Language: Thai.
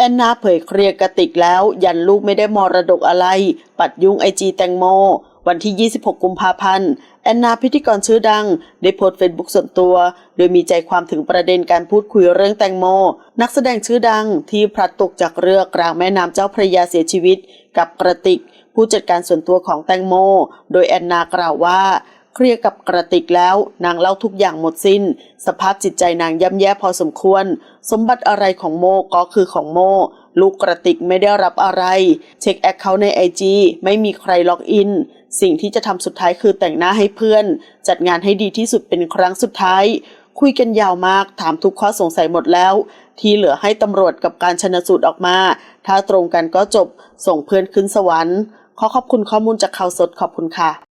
แอนนาเผยเคลียร์กระติกแล้ว ยันลูกไม่ได้มรดกอะไร ปัดยุ่งไอจีแตงโม วันที่ 26 กุมภาพันธ์แอนนาพิธีกรชื่อดัง ได้โพสต์เฟซบุ๊กส่วนตัว โดยมีใจความถึงประเด็นการพูดคุยเรื่องแตงโม นักแสดงชื่อดังที่พลัดตกจากเรือกลางแม่น้ำเจ้าพระยาเสียชีวิต กับกระติก ผู้จัดการส่วนตัวของแตงโม โดยแอนนากล่าวว่า เคลียร์กับกระติกแล้วนางเล่าทุกอย่างหมดสิน้น สภาพจิตใจนางย่ำแย่พอสมควร สมบัติอะไรของโมก็คือของโม ลูกกระติกไม่ได้รับอะไร เช็คแอคเคาท์ในไอจีไม่มีใครล็อกอิน สิ่งที่จะทำสุดท้ายคือแต่งหน้าให้เพื่อน จัดงานให้ดีที่สุดเป็นครั้งสุดท้าย คุยกันยาวมากถามทุกข้อสงสัยหมดแล้ว ที่เหลือให้ตำรวจกับการชนสูตรออกมา ถ้าตรงกันก็จบส่งเพื่อนขึ้นสวรรค์ขอขอบคุณข้อมูลจากข่าวสดขอบคุณค่ะ